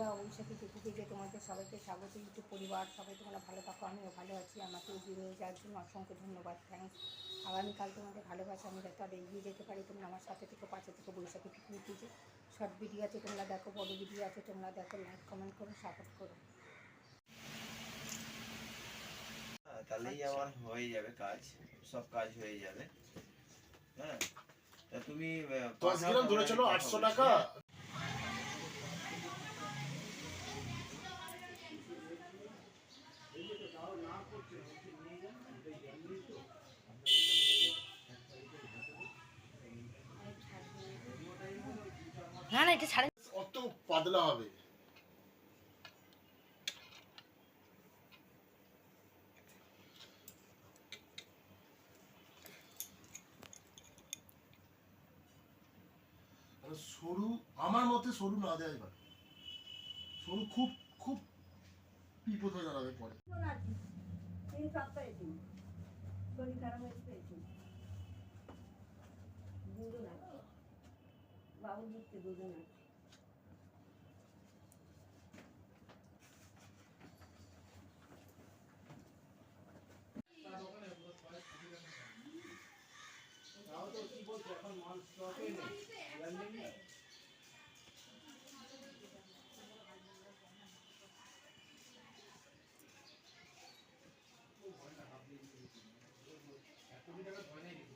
বন্ধুরা অবশ্যই থেকে যে তোমাদের সবাইকে স্বাগত। ইউটিউব পরিবার সবাই তোমরা ভালো থাকো আমিও ভালো আছি। আমাকে এগিয়ে নিয়ে যাওয়ার জন্য অসংখ্য ধন্যবাদ থ্যাংকস আগামীকাল তোমাদের ভালোবাসা আমি যাতে আর এগিয়ে যেতে পারি তোমরা আমার সাথে থেকে পাশে থেকে বৈশাখী পিকনিক দিয়েছে শর্ট ভিডিও আছে তোমরা দেখো বড় ভিডিও আছে তোমরা দেখো লাইক কমেন্ট করো সাপোর্ট করো। হ্যাঁ, তাহলেই আমার হয়ে যাবে কাজ সব কাজ হয়ে যাবে। হ্যাঁ তা তুমি আহ, দশ গ্রাম ধরে চলো আটশো টাকা? না না এটা ছাড়ে অত পাতলা হবে। সরু আমার মতে সরু না দেওয়াই ভালো সরু খুব খুব বিপদ হয়ে দাঁড়াবে পরে। খারাপ হয়েছে পেয়েছি দুজন। আছে বাবু দিচ্ছে দুজন আছে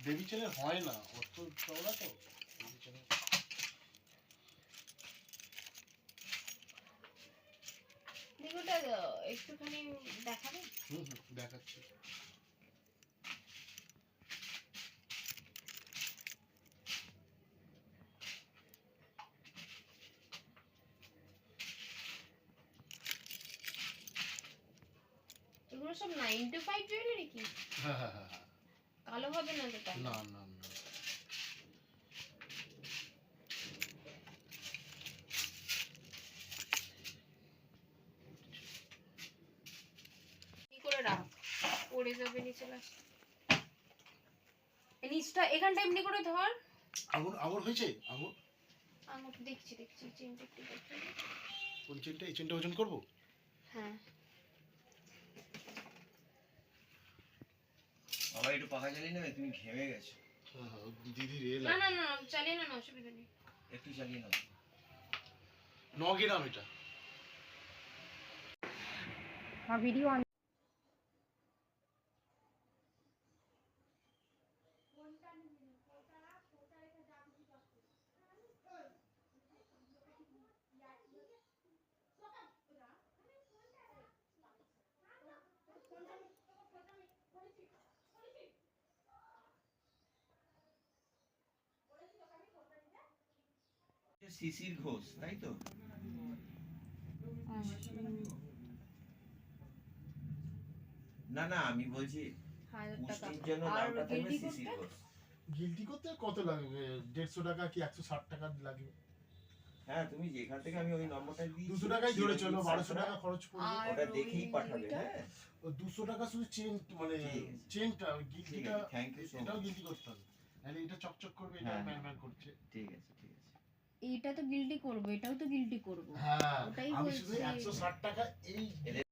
বেবি ছেলে হয় না অত চওড়া তো। বেবি ছেলে। দিগুটা একটুখানি দেখাবে? হুম হুম দেখাচ্ছি। এগুলো সব নাইন টু ফাইভ জুয়েলারি কি হ্যাঁ হ্যাঁ হ্যাঁ। হবে না না না না। করে রাখ? পড়ে যাবে নিচে নিচটা এখানটা এমনি করে ধর। আঙুর আঙুর হয়েছে? আঙুর? দেখছি দেখছি চেনটা একটু দেখছি কোন চেনটা? এই চেনটা ওজন করব? হ্যাঁ। বাবা একটু পাখা চালিয়ে নেবে? তুমি ঘেমে গেছো। হ্যাঁ হ্যাঁ দিদি রে না না না চালিয়ে না না অসুবিধা নেই। একটু চালিয়ে নাও। ন গ্রাম এটা ভিডিও শিশির ঘোষ তাই তো? না না আমি বলছি পুষ্টির জন্য থাকবে গিল্ডি ঘোষ। গিলটি করতে কত লাগবে দেড়শো টাকা কি একশো ষাট টাকা লাগবে? হ্যাঁ তুমি যেখান থেকে আমি ওই নম্বরটা দিই দুশো টাকাই ধরে চলো বারোশো টাকা খরচ আর ওটা দেখেই পাঠাবে হ্যাঁ। ও দুশো টাকা শুধু চেন মানে চেনটা গিলটিটা থ্যাংক ইউ এটাও গিলটি করতে হবে। এটা চকচক করবে এটা হ্যাঁ, ম্যান হ্যাঁ। ম্যান করছে। ঠিক আছে ঠিক আছে। এইটা তো গিল্ডি করব এটাও তো গিল্ডি করব হ্যাঁ ওটাই আমি শুধু বলছি। একশো ষাট টাকা এই